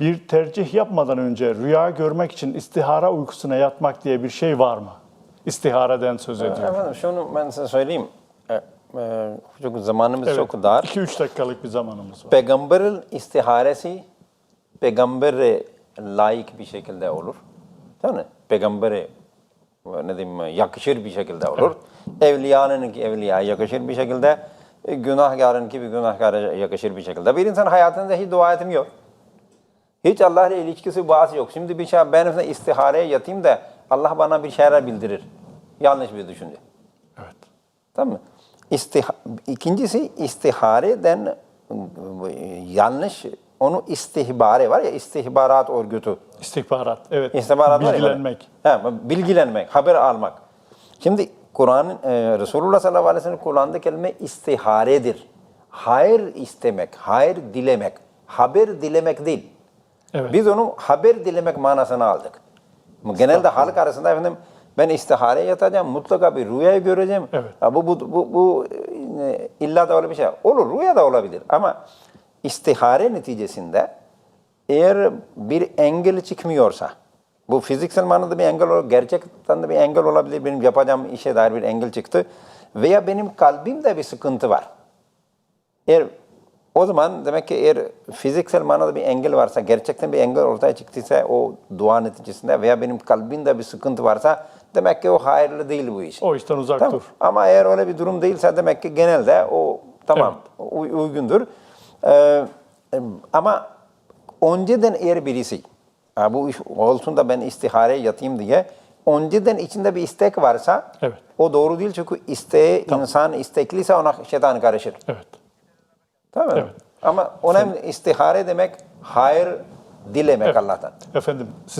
bir tercih yapmadan önce rüya görmek için istihara uykusuna yatmak diye bir şey var mı? İstihareden söz ediyor. Efendim şunu ben size söyleyeyim. E, e, Çok zamanımız Evet. çok dar. 2-3 dakikalık bir zamanımız var. Peygamberin istiharesi peygambere layık bir şekilde olur. Değil mi? Peygambere ne diyeyim yakışır bir şekilde olur. Evliyanın ki evliya yakışır bir şekilde, e, günahkarın ki bir günahkara yakışır bir şekilde. Bir insan hayatında hiç dua etmiyor. Hiç Allah ile ilişkisi bağısı yok. Şimdi bir şey ben istihareye yatayım da Allah bana bir şeyler bildirir. Yanlış bir düşünce. Evet. Tamam mı? İstiha İkincisi istihareden yanlış onu istihbare var ya istihbarat örgütü. İstihbarat. Evet. İstihbarat var ya, Bilgilenmek. Ha, bilgilenmek, haber almak. Şimdi Kur'an'ın e, Resulullah sallallahu aleyhi ve sellem kullandığı kelime istiharedir. Hayır istemek, hayır dilemek. Haber dilemek değil. Evet. Biz onu haber dilemek manasına aldık. Genelde halk arasında efendim ben istihare yatacağım, mutlaka bir rüya göreceğim. Evet. Bu, bu, bu, bu e, illa da öyle bir şey. Olur, rüya da olabilir. Ama istihare neticesinde eğer bir engel çıkmıyorsa, bu fiziksel manada bir engel olur, gerçekten de bir engel olabilir. Benim yapacağım işe dair bir engel çıktı. Veya benim kalbimde bir sıkıntı var. Eğer o zaman demek ki eğer fiziksel manada bir engel varsa, gerçekten bir engel ortaya çıktıysa o dua neticesinde veya benim kalbimde bir sıkıntı varsa demek ki o hayırlı değil bu iş. O işten uzak Tamam. dur. Ama eğer öyle bir durum değilse demek ki genelde o tamam uy- uygundur. Ee, ama önceden eğer birisi bu iş olsun da ben istihareye yatayım diye önceden içinde bir istek varsa Evet. o doğru değil çünkü isteğe insan istekliyse ona şeytan karışır. Evet. Tamam mı? Evet. Ama önemli istihare demek hayır dilemek Evet. Allah'tan. Efendim